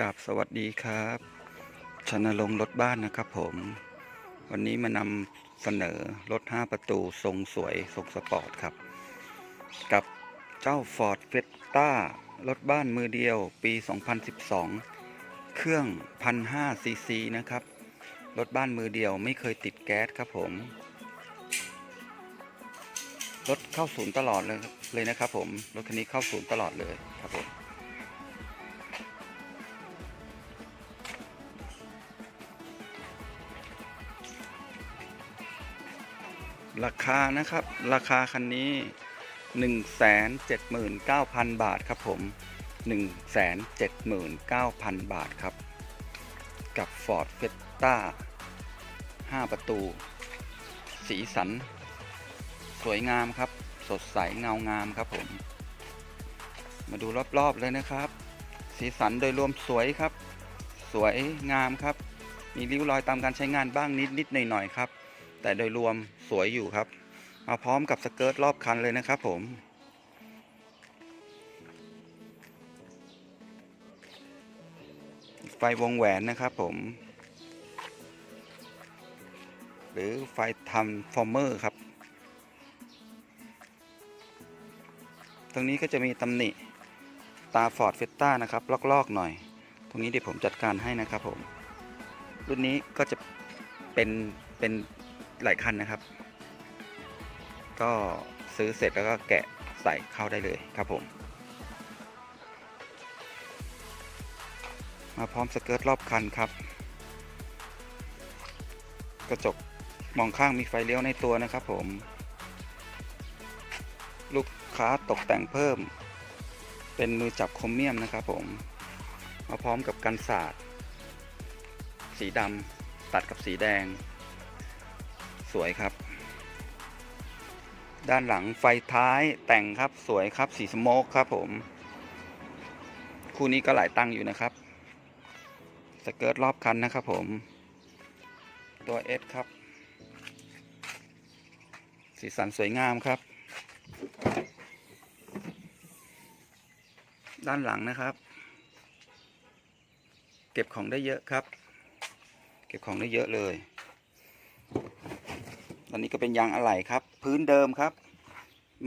กับสวัสดีครับชนลงรถบ้านนะครับผม วันนี้มานำเสนอรถ 5 ประตูทรงสวยทรงสปอร์ตครับ กับเจ้า Ford f i e s t a รถบ้านมือเดียวปี 2012 เครื่อง 1,500ซีซีนะครับ รถบ้านมือเดียวไม่เคยติดแก๊สครับผม รถเข้าศูนย์ตลอดเลยเลยนะครับผม รถคันนี้เข้าศูนย์ตลอดเลยครับผม ราคานะครับ ราคาคันนี้ 179,000 บาทครับผม 179,000 บาทครับ กับ Ford f i e s t a 5 ประตู สีสัน สวยงามครับ สดใสเงางามครับผม มาดูรอบๆเลยนะครับ สีสันโดยรวมสวยครับ สวยงามครับ มีริ้วรอยตามการใช้งานบ้างนิดนิดๆหน่อยๆครับ แต่โดยรวมสวยอยู่ครับ มาพร้อมกับสเกิร์ตรอบคันเลยนะครับผม ไฟวงแหวนนะครับผม หรือไฟทำฟอร์เมอร์ครับ ตรงนี้ก็จะมีตำหนิตาฟอร์ดเฟสต้านะครับ ลอกๆหน่อย ตรงนี้เดี๋ยวผมจัดการให้นะครับผม รุ่นนี้ก็จะเป็นเป็น หลายคันนะครับ ก็ซื้อเสร็จแล้วก็แกะใส่เข้าได้เลยครับผม มาพร้อมสเกิร์ตรอบคันครับ กระจกมองข้างมีไฟเลี้ยวในตัวนะครับผม ลูกค้าตกแต่งเพิ่ม เป็นมือจับโครเมียมนะครับผม มาพร้อมกับกันศาสตร์สีดำตัดกับสีแดง สวยครับ ด้านหลังไฟท้ายแต่งครับสวยครับสีสโมกครับผม คู่นี้ก็หลายตังอยู่นะครับ สเกิร์ตรอบคันนะครับผม ตัว S ครับ สีสันสวยงามครับ ด้านหลังนะครับ เก็บของได้เยอะครับ เก็บของได้เยอะเลย ตอนนี้ก็เป็นยางอะไหล่ครับ พื้นเดิมครับ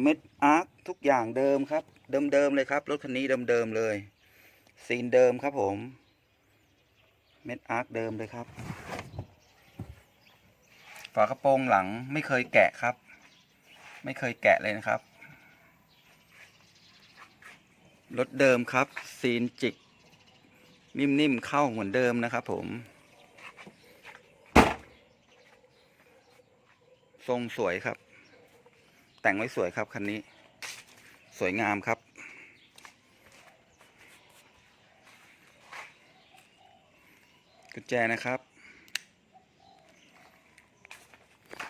เม็ดอาร์คทุกอย่างเดิมครับ เดิมๆเลยครับรถคันนี้เดิมๆเลย ซีนเดิมครับผม เม็ดอาร์คเดิมเลยครับ ฝากระโปรงหลังไม่เคยแกะครับ ไม่เคยแกะเลยนะครับรถเดิมครับ ซีนจิก นิ่มๆเข้าเหมือนเดิมนะครับผม ทรงสวยครับ แต่งไว้สวยครับคันนี้ สวยงามครับ กุญแจนะครับ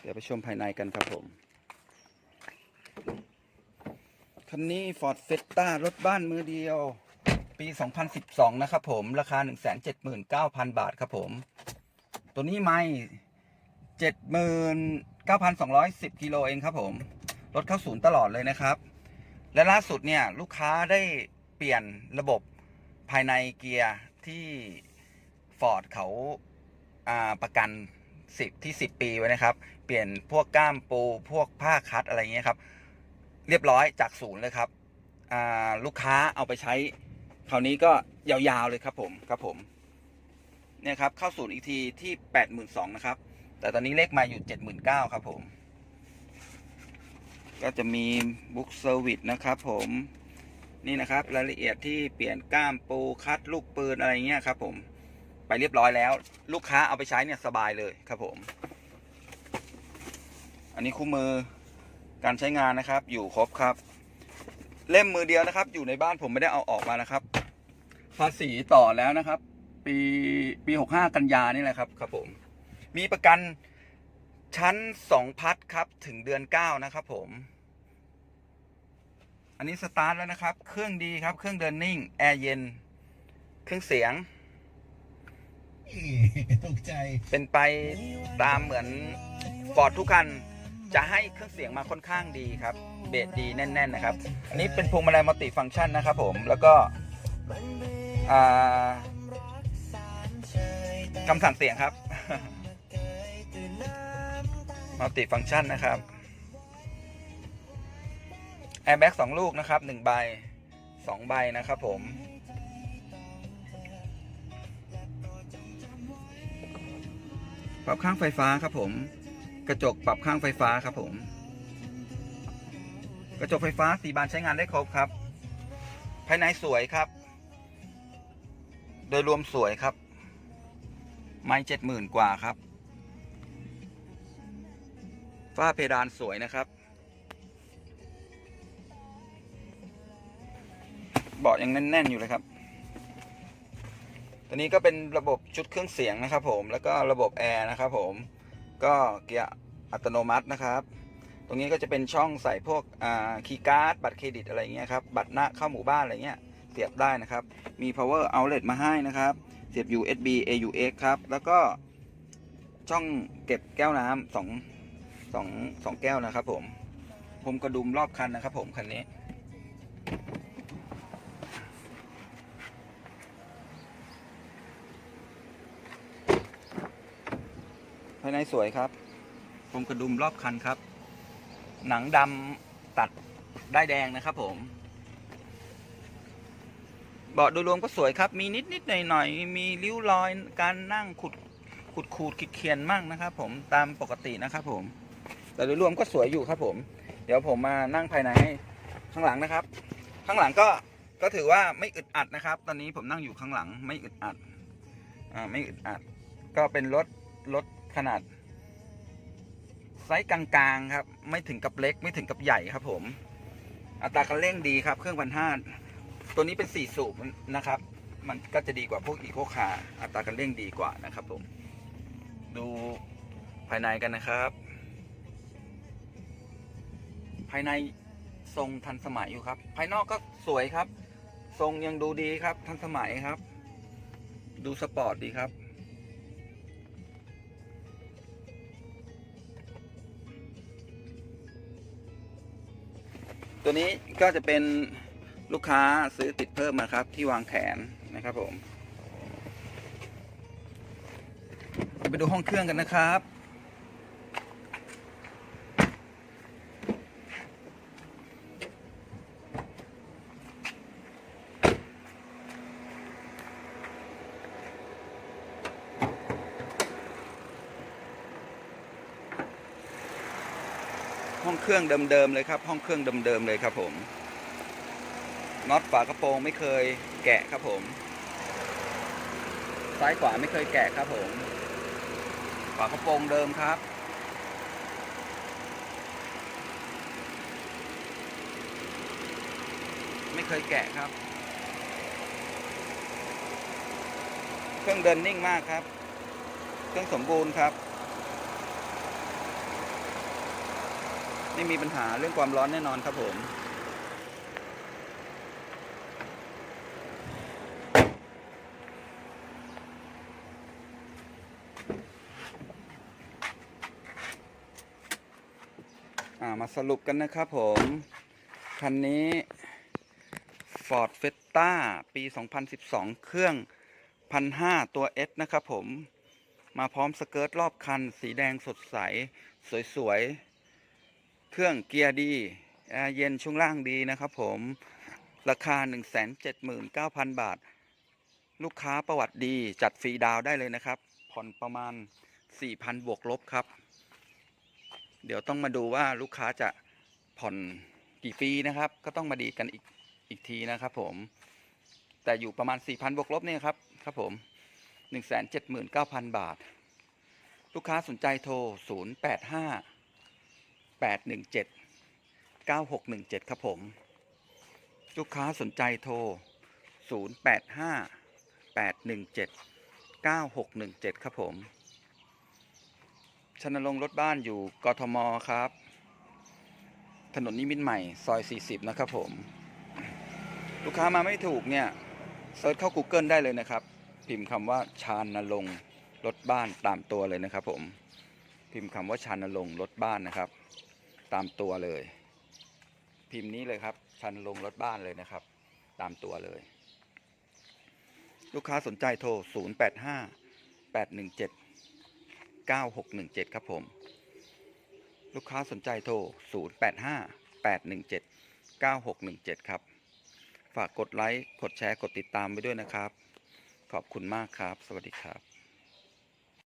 เดี๋ยวไปชมภายในกันครับผม คันนี้ Ford f i e s t a รถบ้านมือเดียว ปี 2012 นะครับผม ราคา 179,000 บาทครับผม ตัวนี้ไม่ 9,210กิโลเองครับผมรถเข้าศูนย์ตลอดเลยนะครับ และล่าสุดเนี่ยลูกค้าได้เปลี่ยนระบบภายในเกียร์ที่ Ford เขาาประกัน 10 ที่ 10 ปีไว้นะครับ เปลี่ยนพวกก้ามปูพวกผ้าคัดอะไรเงี้ยครับ เรียบร้อยจากศูนย์เลยครับลูกค้าเอาไปใช้คราวนี้ก็ยาวๆเลยครับผมครับผมเนี่ยครับเข้าศูนย์อีกทีที่ 82,000นะครับ แต่ตอนนี้เลขมาอยู่ 79,000ครับผม ก็จะมีบุ๊กเซอร์วิสนะครับผมนี่นะครับรายละเอียดที่เปลี่ยนก้ามปูคัดลูกปืนอะไรเงี้ยครับผมไปเรียบร้อยแล้ว ลูกค้าเอาไปใช้เนี่ยสบายเลยครับผม อันนี้คู่มือการใช้งานนะครับ อยู่ครบครับ เล่มมือเดียวนะครับ อยู่ในบ้านผมไม่ได้เอาออกมานะครับภาษีต่อแล้วนะครับ ปีปีหกห้ากันยานี่แหละครับครับผม มีประกันชั้นสองพัทครับ ถึงเดือนเก้านะครับผม อันนี้สตาร์ทแล้วนะครับ เครื่องดีครับ เครื่องเดินนิ่ง แอร์เย็น เครื่องเสียงตกใจ เป็นไปตามเหมือนฟอร์ดทุกคัน จะให้เครื่องเสียงมาค่อนข้างดีครับ เบสดีแน่น ๆ นะครับ อันนี้เป็นพวงมาลัยมัลติฟังก์ชันนะครับผม แล้วก็อ่าคำสั่งเสียงครับ มัลติฟัง c t ชันนะครับแอร์แบ็กสองลูกนะครับหนึ่งใบสองใบนะครับผมปรับข้างไฟฟ้าครับผม กระจกปรับข้างไฟฟ้าครับผม กระจกไฟฟ้าสีบานใช้งานได้ครบครับ ภายในสวยครับ โดยรวมสวยครับ ไม่เจ็ดหมื่นกว่าครับ ฝ้าเพดานสวยนะครับ เบาะยังแน่น ๆ อยู่เลยครับ ตัวนี้ก็เป็นระบบชุดเครื่องเสียงนะครับผม แล้วก็ระบบแอร์นะครับผม ก็เกียร์อัตโนมัตินะครับ ตรงนี้ก็จะเป็นช่องใส่พวกคีย์การ์ด บัตรเครดิตอะไรเงี้ยครับ บัตรหน้าเข้าหมู่บ้านอะไรเงี้ย เสียบได้นะครับ มี power outlet มาให้นะครับ เสียบ USB AUX ครับ แล้วก็ช่องเก็บแก้วน้ำสอง สองสองแก้วนะครับผมผมกระดุมรอบคันนะครับผมคันนี้ ภายในสวยครับ ผมกระดุมรอบคันครับ หนังดำตัดได้แดงนะครับผมเบาะโดยรวมก็สวยครับ มีนิดนิดหน่อยหน่อยมีริ้วรอยการนั่งขุดขุดขูดขีดเขียนมั่งนะครับผมตามปกตินะครับผม แต่โดยรวมก็สวยอยู่ครับผม เดี๋ยวผมมานั่งภายในให้ข้างหลังนะครับ ข้างหลังก็ก็ถือว่าไม่อึดอัดนะครับ ตอนนี้ผมนั่งอยู่ข้างหลังไม่อึดอัดอ่าไม่อึดอัด ก็เป็นรถรถขนาดไซส์กลางๆครับ ไม่ถึงกับเล็กไม่ถึงกับใหญ่ครับผม อัตราการเร่งดีครับ เครื่องพันห้าตัวนี้เป็นสี่สูบนะครับ มันก็จะดีกว่าพวกอีโคคาร์อัตราการเร่งดีกว่านะครับผม ดูภายในกันนะครับ ภายในทรงทันสมัยอยู่ครับ ภายนอกก็สวยครับ ทรงยังดูดีครับ ทันสมัยครับ ดูสปอร์ตดีครับ ตัวนี้ก็จะเป็นลูกค้าซื้อติดเพิ่มมาครับ ที่วางแขนนะครับผม ไปดูห้องเครื่องกันนะครับ ห้องเครื่องเดิมๆเลยครับ ห้องเครื่องเดิมๆเลยครับผมน็อตฝากระโปรงไม่เคยแกะครับผม ซ้ายขวาไม่เคยแกะครับผม ฝากระโปรงเดิมครับ ไม่เคยแกะครับ เครื่องเดินนิ่งมากครับ เครื่องสมบูรณ์ครับ ไม่มีปัญหาเรื่องความร้อนแน่นอนครับผมมาสรุปกันนะครับผม คันนี้ Ford f e s t a ปี 2012 เครื่อง 1,500 ตัว S นะครับผม มาพร้อมสเกิร์ตรอบคัน สีแดงสดใส สวย ๆ เครื่องเกียร์ดีแอร์เย็นช่วงล่างดีนะครับผมราคา 179,000 บาท ลูกค้าประวัติดีจัดฟรีดาวได้เลยนะครับ ผ่อนประมาณ 4,000 บวกลบครับ เดี๋ยวต้องมาดูว่าลูกค้าจะผ่อนกี่ปีนะครับ ก็ต้องมาดีกันอีกอีกทีนะครับผม แต่อยู่ประมาณ 4,000 บวกลบเนี่ยครับครับผม 179,000 บาท ลูกค้าสนใจโทร 085 817 9617 ครับผม ลูกค้าสนใจโทร 085 817 9617 ครับผมชนรงค์รถบ้านอยู่กทมครับ ถนนนิมิตรใหม่ ซอย 40 นะครับผม ลูกค้ามาไม่ถูกเนี่ยเซิร์ชเข้า Google ได้เลยนะครับ พิมพ์คำว่าชานนรงค์รถบ้านตามตัวเลยนะครับผม พิมพ์คำว่าชานนรงค์รถบ้านนะครับ ตามตัวเลย พิมพ์นี้เลยครับชานนรงรถบ้านเลยนะครับ ตามตัวเลย ลูกค้าสนใจโทร 085แปดหนึ่งเจ็ดเก้าหกหนึ่งเจ็ดครับผม ลูกค้าสนใจโทรศูนย์แปดห้าแปดหนึ่งเจ็ดเก้าหกหนึ่งเจ็ดครับ ฝากกดไลค์ กดแชร์ กดติดตามไปด้วยนะครับ ขอบคุณมากครับ สวัสดีครับ